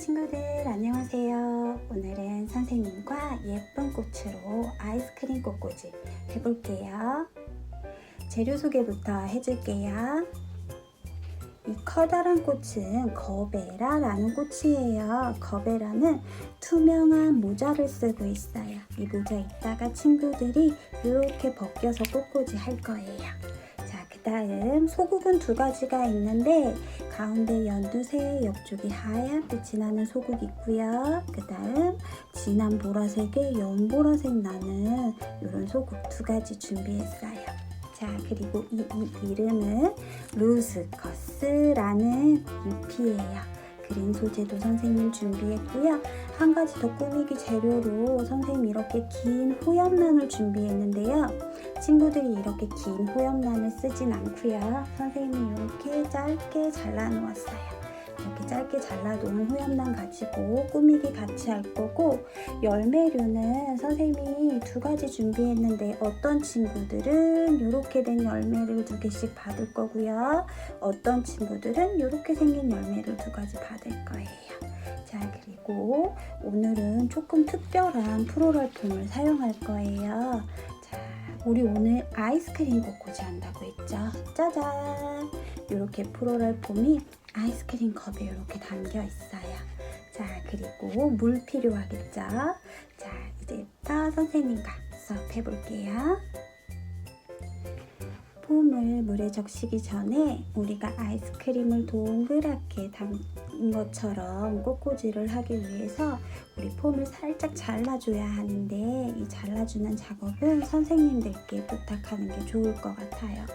친구들 안녕하세요. 오늘은 선생님과 예쁜 꽃으로 아이스크림 꽃꽂이 해볼게요. 재료 소개부터 해줄게요. 이 커다란 꽃은 거베라라는 꽃이에요. 거베라는 투명한 모자를 쓰고 있어요. 이 모자 있다가 친구들이 이렇게 벗겨서 꽃꽂이 할 거예요. 자, 그 다음 소국은 두 가지가 있는데 가운데 연두색, 옆쪽이 하얀 빛이 나는 소국 있고요. 그 다음 진한 보라색에 연보라색 나는 이런 소국 두 가지 준비했어요. 자, 그리고 이, 이 이름은 루스커스라는 잎이에요. 그린 소재도 선생님 준비했고요. 한 가지 더 꾸미기 재료로 선생님 이렇게 긴 호염란을 준비했는데요. 친구들이 이렇게 긴 호염란을 쓰진 않고요. 선생님이 이렇게 짧게 잘라 놓았어요. 짧게 잘라놓은 호염란 가지고 꾸미기 같이 할 거고 열매류는 선생님이 두 가지 준비했는데 어떤 친구들은 이렇게 된 열매를 두 개씩 받을 거고요. 어떤 친구들은 이렇게 생긴 열매를 두 가지 받을 거예요. 자 그리고 오늘은 조금 특별한 프로랄폼을 사용할 거예요. 자 우리 오늘 아이스크림 꽃꽂이 한다고 했죠. 짜잔! 이렇게 프로랄폼이 아이스크림 컵에 이렇게 담겨 있어요. 자, 그리고 물 필요하겠죠? 자, 이제부터 선생님과 수업해 볼게요. 폼을 물에 적시기 전에 우리가 아이스크림을 동그랗게 담은 것처럼 꽃꽂이를 하기 위해서 우리 폼을 살짝 잘라줘야 하는데 이 잘라주는 작업은 선생님들께 부탁하는 게 좋을 것 같아요.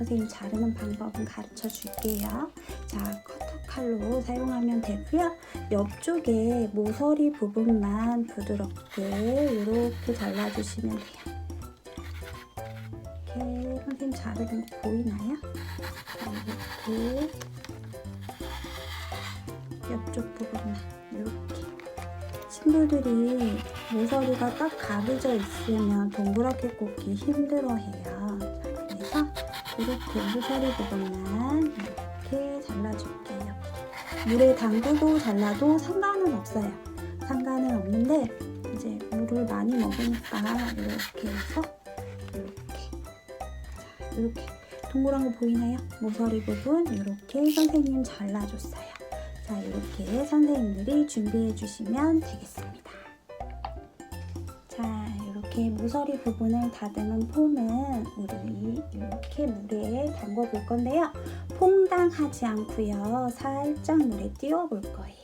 선생님 자르는 방법은 가르쳐 줄게요. 자, 커터 칼로 사용하면 되고요. 옆쪽에 모서리 부분만 부드럽게 이렇게 잘라주시면 돼요. 이렇게 선생님 자르는 거 보이나요? 자, 이렇게 옆쪽 부분만 이렇게 친구들이 모서리가 딱 가려져 있으면 동그랗게 꽂기 힘들어해요. 이렇게 모서리 부분만 이렇게 잘라줄게요. 물에 담그고 잘라도 상관은 없어요. 상관은 없는데 이제 물을 많이 먹으니까 이렇게 해서 이렇게 자, 이렇게 동그란 거 보이나요? 모서리 부분 이렇게 선생님 잘라줬어요. 자 이렇게 선생님들이 준비해 주시면 되겠습니다. 자 이렇게 모서리 부분을 다듬은 폼은 우리 이렇게 물에 담궈 볼 건데요. 퐁당하지 않고요. 살짝 물에 띄워 볼 거예요.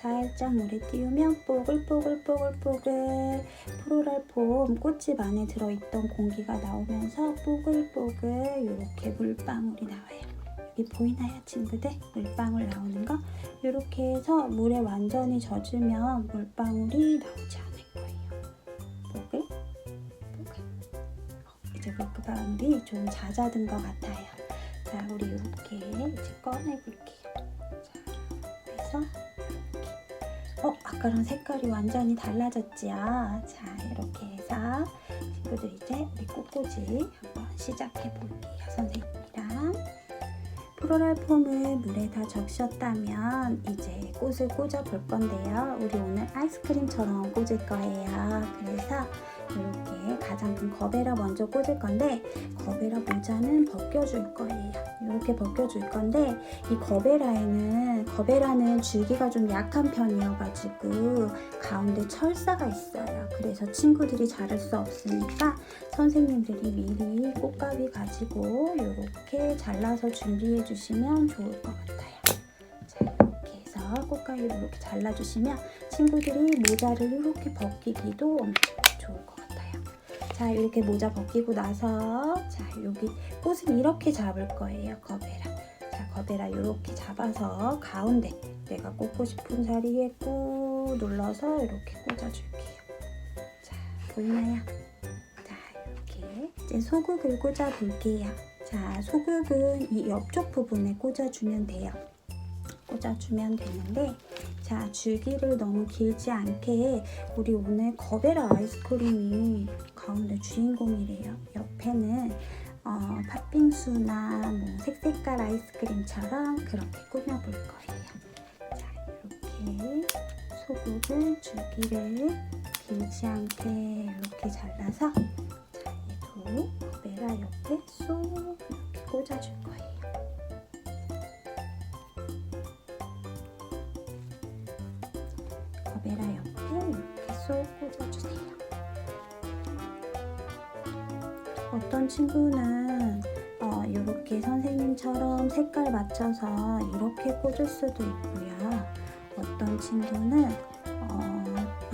살짝 물에 띄우면 뽀글뽀글뽀글뽀글 프로랄 폼 꽃집 안에 들어있던 공기가 나오면서 뽀글뽀글 이렇게 물방울이 나와요. 여기 보이나요 친구들? 물방울 나오는 거? 이렇게 해서 물에 완전히 젖으면 물방울이 나오지 거예요. 물방울이 좀 잦아든 것 같아요. 자 우리 이렇게 이제 꺼내볼게요. 자 그래서 이렇게 어 아까랑 색깔이 완전히 달라졌지요. 자 이렇게 해서 친구들 이제 우리 꽃꽂이 한번 시작해 볼게요. 선생님이랑 프로랄 폼을 물에 다 적셨다면 이제 꽃을 꽂아 볼 건데요. 우리 오늘 아이스크림처럼 꽂을 거예요. 그래서 가장 큰 거베라 먼저 꽂을 건데 거베라 모자는 벗겨줄 거예요. 이렇게 벗겨줄 건데 이 거베라에는 거베라는 줄기가 좀 약한 편이어가지고 가운데 철사가 있어요. 그래서 친구들이 자를 수 없으니까 선생님들이 미리 꽃가위 가지고 이렇게 잘라서 준비해 주시면 좋을 것 같아요. 자 이렇게 해서 꽃가위로 이렇게 잘라주시면 친구들이 모자를 이렇게 벗기기도 엄청. 자 이렇게 모자 벗기고 나서 자 여기 꽃은 이렇게 잡을 거예요 거베라. 자 거베라 이렇게 잡아서 가운데 내가 꽂고 싶은 자리에 꾹 눌러서 이렇게 꽂아줄게요. 자 보이나요? 자 이렇게 이제 소국을 꽂아 볼게요. 자 소국은 이 옆쪽 부분에 꽂아주면 돼요. 꽂아주면 되는데 자 줄기를 너무 길지 않게 우리 오늘 거베라 아이스크림이 가운데 주인공이래요 옆에는 어, 팥빙수나 뭐 색색깔 아이스크림처럼 그렇게 꾸며볼 거예요 자 이렇게 결국은 줄기를 길지 않게 이렇게 잘라서 자 얘도 메라 옆에 쏙 이렇게 꽂아줄 거예요. 거베라 옆에 이렇게 쏙 꽂아주세요. 어떤 친구는 어, 이렇게 선생님처럼 색깔 맞춰서 이렇게 꽂을 수도 있고요. 어떤 친구는 어,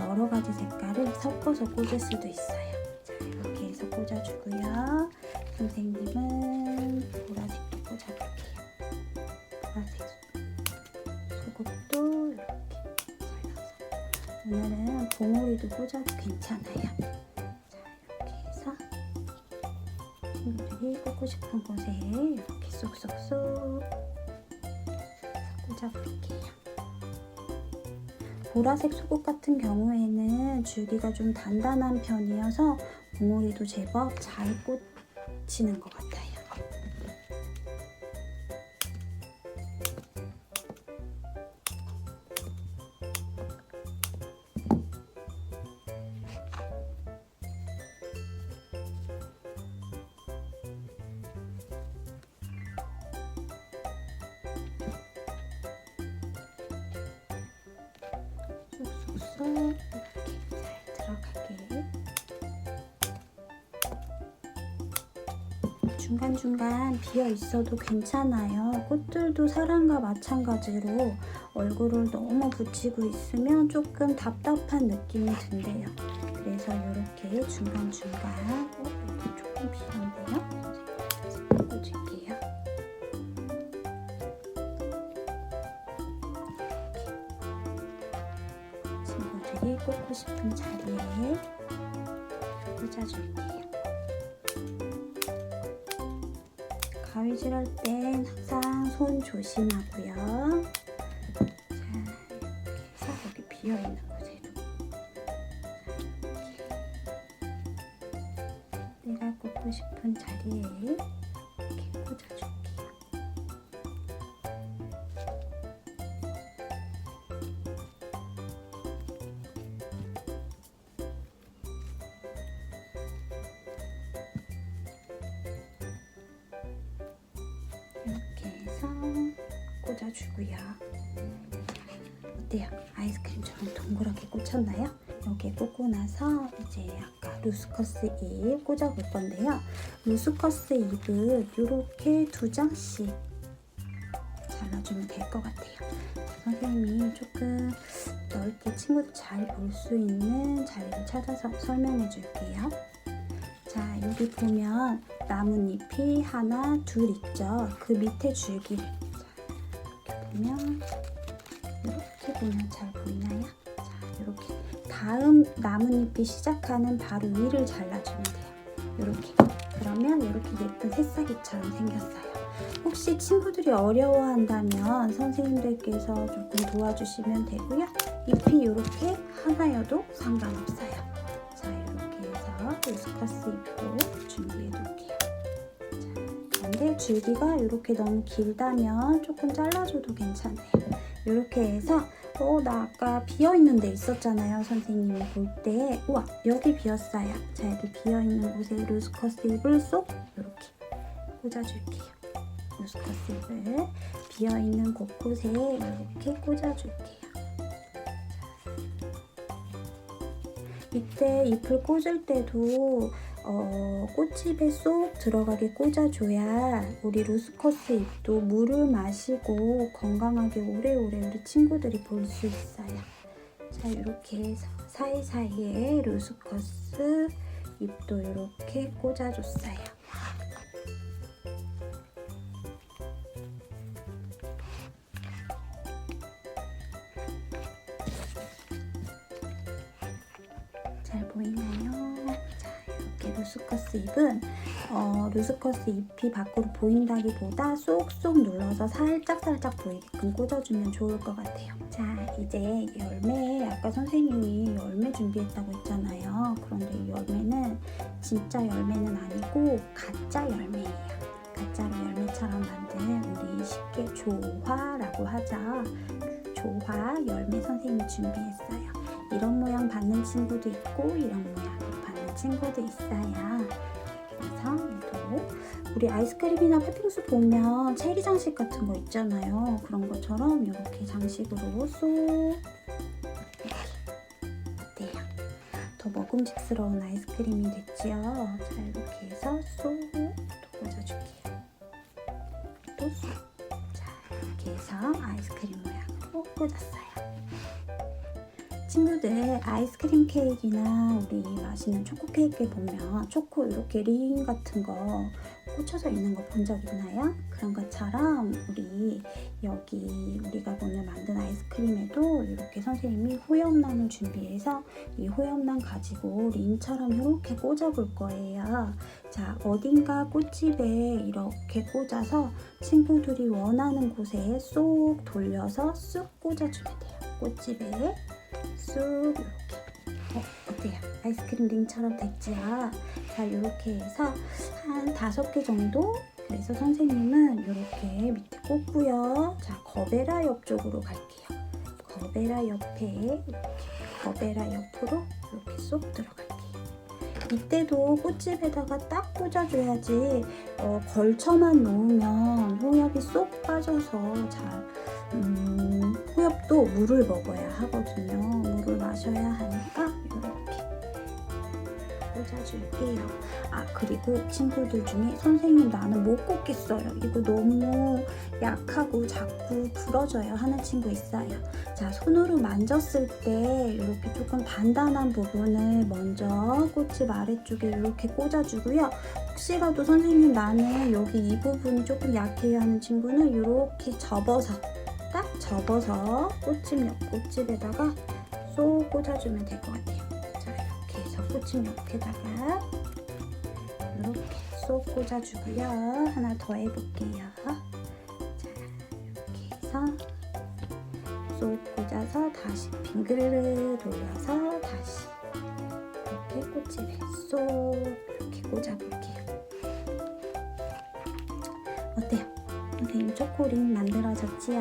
여러 가지 색깔을 섞어서 꽂을 수도 있어요. 자, 이렇게 해서 꽂아주고요. 선생님은 보라색도 꽂아볼게요. 보라색 속옷도 이렇게 잘라서 오늘은 봉오리도 꽂아도 괜찮아요. 싶은 곳에 이렇게 쏙쏙쏙 꽂아볼게요. 보라색 속옷 같은 경우에는 줄기가 좀 단단한 편이어서 봉오리도 제법 잘 꽂히는 것 같아요. 쏙쏙쏙 이렇게 잘 들어가게 중간중간 비어 있어도 괜찮아요. 꽃들도 사람과 마찬가지로 얼굴을 너무 붙이고 있으면 조금 답답한 느낌이 든대요. 그래서 이렇게 중간중간 어, 조금 비는데요. 꽂을게요. 친구들이 꽂고 싶은 자리에 꽂아줄게요. 가위질 할 땐 항상 손 조심하고요. 자, 이렇게 해서 여기 비어 있는 곳에도 내가 꽂고 싶은 자리에 이렇게 꽂아줄게요. 꽂아주고요. 어때요? 아이스크림처럼 동그랗게 꽂혔나요? 이렇게 꽂고 나서 이제 아까 루스커스 잎 꽂아볼 건데요. 루스커스 잎을 이렇게 두 장씩 잘라주면 될 것 같아요. 선생님이 조금 넓게 친구들 잘 볼 수 있는 자리를 찾아서 설명해 줄게요. 자, 여기 보면 나뭇잎이 하나, 둘 있죠. 그 밑에 줄기를 보면 이렇게 보면 잘 보이나요? 자, 이렇게 다음 나뭇잎이 시작하는 바로 위를 잘라주면 돼요. 이렇게 그러면 이렇게 예쁜 새싹이처럼 생겼어요. 혹시 친구들이 어려워한다면 선생님들께서 조금 도와주시면 되고요. 잎이 이렇게 하나여도 상관없어요. 자, 이렇게 해서 루스커스 잎도 준비해 놓을게요. 자, 그런데 줄기가 이렇게 너무 길다면 조금 잘라줘도 괜찮아요. 이렇게 해서 어, 나 아까 비어있는 데 있었잖아요. 선생님이 볼 때. 우와, 여기 비었어요. 자, 여기 비어있는 곳에 루스커스 잎을 쏙 이렇게 꽂아줄게요. 루스커스 잎을 비어있는 곳곳에 이렇게 꽂아줄게요. 이때 잎을 꽂을 때도 어, 꽃집에 쏙 들어가게 꽂아줘야 우리 루스커스 잎도 물을 마시고 건강하게 오래오래 우리 친구들이 볼 수 있어요. 자 이렇게 해서 사이사이에 루스커스 잎도 이렇게 꽂아줬어요. 루스커스 잎은 어, 루스커스 잎이 밖으로 보인다기보다 쏙쏙 눌러서 살짝 살짝 보이게끔 꽂아주면 좋을 것 같아요. 자, 이제 열매, 아까 선생님이 열매 준비했다고 했잖아요. 그런데 이 열매는 진짜 열매는 아니고 가짜 열매예요. 가짜로 열매처럼 만든 우리 쉽게 조화라고. 그 조화 열매 선생님이 준비했어요. 이런 모양 받는 친구도 있고 이런 모양 친구도 있어요. 그래서 얘도 우리 아이스크림이나 팥빙수 보면 체리 장식 같은 거 있잖아요. 그런 것처럼 이렇게 장식으로 쏙 어때요? 더 먹음직스러운 아이스크림이 됐지요. 자 이렇게 해서 쏙또 꽂아줄게요. 또 쏙. 자 이렇게 해서 아이스크림 모양으로 꽂았어요. 친구들 아이스크림 케이크나 우리 맛있는 초코 케이크에 보면 초코 이렇게 링 같은 거 꽂혀져 있는 거 본 적 있나요? 그런 것처럼 우리 여기 우리가 오늘 만든 아이스크림에도 이렇게 선생님이 호염란을 준비해서 이 호염란 가지고 링처럼 이렇게 꽂아 볼 거예요. 자 어딘가 꽃집에 이렇게 꽂아서 친구들이 원하는 곳에 쏙 돌려서 쑥 꽂아주면 돼요. 꽃집에 쑥 이렇게. 어, 어때요? 아이스크림 링처럼 됐지요? 자 이렇게 해서 한 다섯 개 정도? 그래서 선생님은 이렇게 밑에 꽂고요. 자 거베라 옆쪽으로 갈게요. 거베라 옆에 이렇게 거베라 옆으로 이렇게 쏙 들어갈게요 이때도 꽃집에다가 딱 꽂아줘야지 어, 걸쳐만 놓으면 홍엽이 쏙 빠져서 잘 음, 호엽도 물을 먹어야 하거든요. 물을 마셔야 하니까 이렇게 꽂아줄게요. 아 그리고 친구들 중에 선생님 나는 못 꽂겠어요. 이거 너무 약하고 자꾸 부러져요 하는 친구 있어요. 자 손으로 만졌을 때 이렇게 조금 단단한 부분을 먼저 꽃집 아래쪽에 이렇게 꽂아주고요. 혹시라도 선생님 나는 여기 이 부분이 조금 약해요 하는 친구는 이렇게 접어서 딱 접어서 꽃집 옆 꽃집에다가 쏙 꽂아주면 될 것 같아요. 꽃집 옆에다가 이렇게 쏙 꽂아주고요. 하나 더 해볼게요. 자 이렇게 해서 쏙 꽂아서 다시 빙글을 돌려서 다시 이렇게 꽃집에 쏙 이렇게 꽂아볼게요. 어때요? 선생님 초코링 만들어졌지요?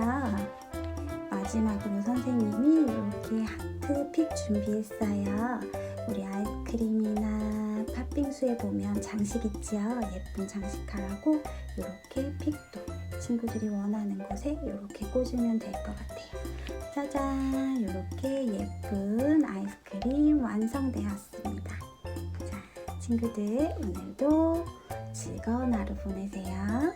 마지막으로 선생님이 이렇게 하트 픽 준비했어요. 우리 아이스크림이나 팥빙수에 보면 장식 있지요? 예쁜 장식하라고 이렇게 픽도 친구들이 원하는 곳에 이렇게 꽂으면 될 것 같아요. 짜잔! 이렇게 예쁜 아이스크림 완성되었습니다. 자, 친구들 오늘도 즐거운 하루 보내세요.